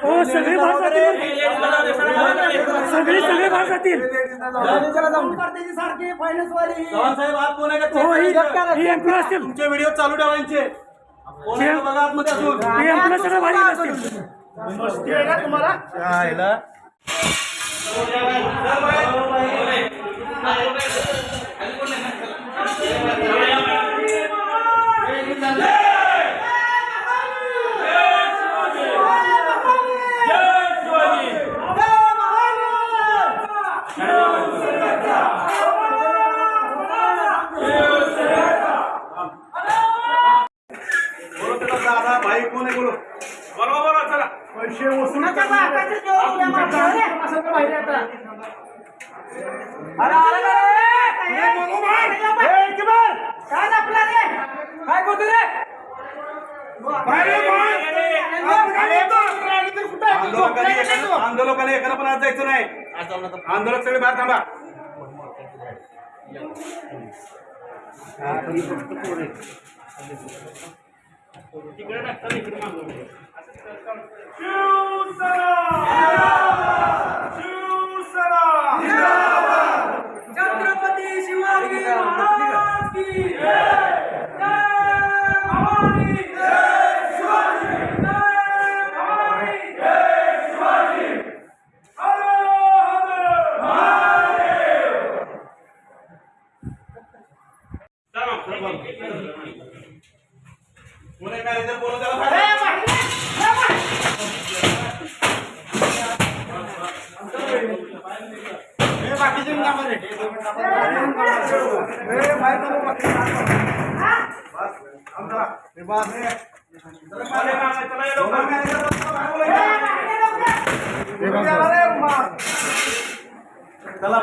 हो सगळी भाषातील सगळी सगळी भाषातील सारखी फायनान्स वाली. साहेब आत कोण आहे का हो ही ही एम्प्लॉय असतील तुमचे व्हिडिओ चालू ठेवायचे कोण आहे का बघा आतमध्ये असून ही असतील यायला. बोलो त्याला दादा भाई कोण आहे बोलो बरोबर बरोबर चला पैसे वसूल काय करतो रे आंदोलकांनी एकानं- आंदोलकांनी एकानं पण आज जायचं नाही आंदोलक सगळे बाहेर थांबा छत्रपती कोण आहे काय तर बोलो त्याला बाहेर. हे बाकीचे पण कामं रे. हे बाहेर हे. चला,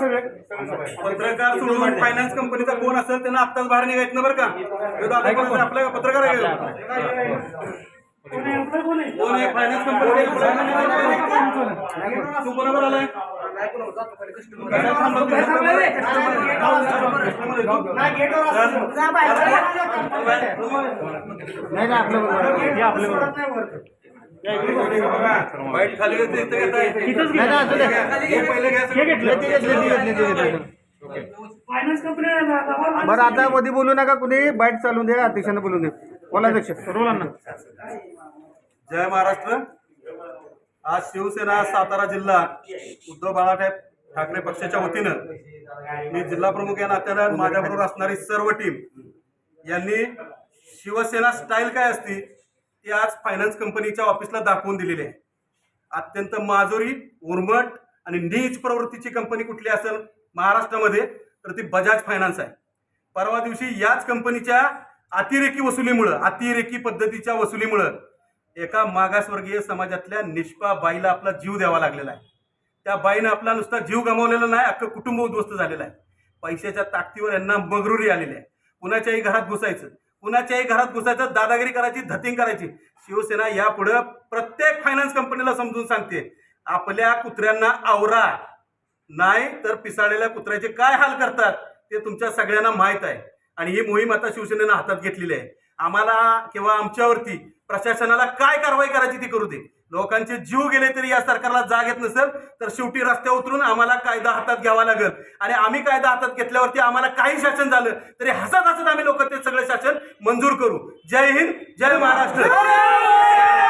हे पत्रकार सोडून फायनान्स कंपनीचा कोण असेल त्यांना आत्ताच बाहेर निघायचं ना बरं का? ह्यो दादा कोण असेल? आपला पत्रकार आहे. का? कोण आहे? फायनान्स कंपनी तू बरोबर आलाय? वाईट खाली येते बरं आता मध्ये बोलू नका कुणी बाईट चालू दे अध्यक्षांना बोलू दे. बोला अध्यक्ष. रोलांना जय महाराष्ट्र. आज शिवसेना सातारा जिल्हा उद्धव बाळासाहेब ठाकरे पक्षाच्या वतीनं मी जिल्हा प्रमुख या नात्यानं माझ्याबरोबर असणारी सर्व टीम यांनी शिवसेना स्टाईल काय असती ती आज फायनान्स कंपनीच्या ऑफिसला दाखवून दिलेली आहे. अत्यंत माजोरी उर्मट आणि नीच प्रवृत्तीची कंपनी कुठली असेल महाराष्ट्रामध्ये तर ती बजाज फायनान्स आहे. परवा दिवशी याच कंपनीच्या अतिरेकी वसुलीमुळं अतिरेकी पद्धतीच्या वसुलीमुळं एका मागासवर्गीय समाजातल्या निष्पा बाईला आपला जीव द्यावा लागलेला आहे. त्या बाईनं आपला नुसता जीव गमावलेला नाही अख्खं कुटुंब उद्ध्वस्त झालेलं आहे. पैशाच्या ताकदीवर यांना मगरुरी आलेली आहे. कुणाच्याही घरात घुसायचं कुणाच्याही घरात घुसायचं दादागिरी करायची धतिंग करायची. शिवसेना यापुढं प्रत्येक फायनान्स कंपनीला समजून सांगते आपल्या कुत्र्यांना आवरा. नाही तर पिसाळलेल्या कुत्र्याचे काय हाल करतात ते तुमच्या सगळ्यांना माहीत आहे. आणि ही मोहीम आता शिवसेनेनं हातात घेतलेली आहे. आम्हाला किंवा आमच्यावरती प्रशासनाला काय कारवाई करायची ती करू दे. लोकांचे जीव गेले तरी या सरकारला जाग येत नसेल तर शेवटी रस्त्यावर उतरून आम्हाला कायदा हातात घ्यावा लागेल. आणि आम्ही कायदा हातात घेतल्यावरती आम्हाला काही शासन झालं तरी हसत हसत आम्ही लोक ते सगळे शासन मंजूर करू. जय हिंद जय महाराष्ट्र.